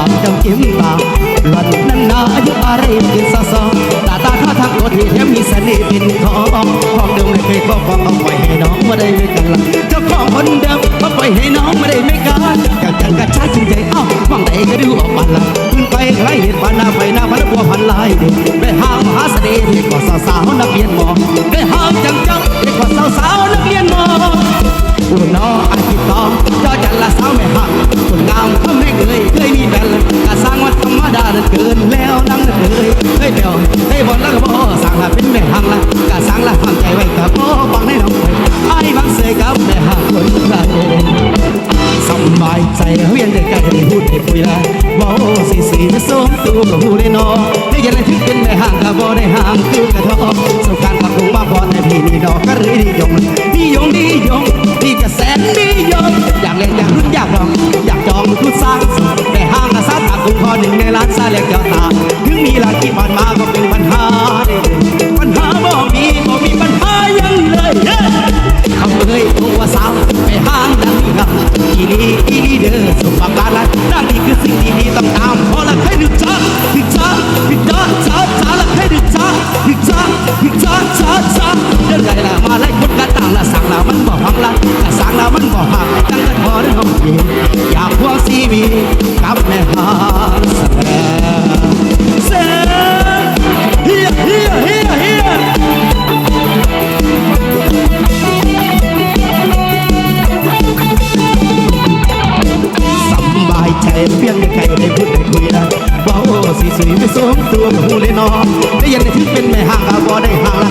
องจำจิ้มตาหล่อนนั้นนาอายุอะไรเป็นสาวๆตาตาท่าทางตัวที่แถมมีเสน่ห์เป็นของของเดิมไม่เคยบอกของเอาไว้ให้น้องม่ได้ไม่กันละเจ้าของคนเดิมมาปล่อยให้น้องม่ได้ไม่กันกันกันกระชากจริงใจเอ้าหวังใดก็ดูออกปันละขึ้นไปไกลเห็นปันหน้าไปหน้าพันบัวพันลายเด็กไปหางมหาเสน่ห์เด็กกว่าสาวๆนักเรียนหมอไปหางจังจังเด็กกว่าสาว ได้พูดได้คุยละบ่สีสีสมตัวกับหูได้นอได้ยันถึงเป็นแม่หังกับบ่ได้ห่างคือกระทอสงการกับคงมาพอแต่พี่นี่ดอกก็เลยนิยมนิยมนิยมพี่จะแสนนิยมอยากเล่นอยากรุ่นอยากลองอยากจองทุกสร้างแต่ห้างอาสาตาคงพอหนึ่งในล้านซาเล็กเจ้าตาถึงมีหลักที่ผ่านมาก็เป็นปัญหา ปัญหาบ่มีบ่มีปัญหายังเลยเย้เขาเคยตัวสาวไปห้างดังนี้ครับอีนีอีนีเด้อ สั่งละมันบ่หักตั้งแต่พอได้ห้องเย็นอยากพวงซีวีกับแม่หาสแลเซเฮียเฮียเฮียเฮียสบายใจเพียงได้ใครได้พูดได้คุยนะว้าวสีสวยไม่สมตัวหูเลยนอได้ยันได้ถึงเป็นแม่ห่างอาบอได้ห่างละ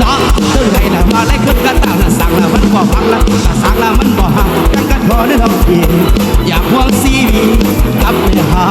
จ้าตึงไและมาได้ขึ้กระต่าน่ะสั่งละมันบ่พังละกระสั่งละมันบ่หักกันกันพอเรื่องเพียงอยากห่วงซีวีกับเหา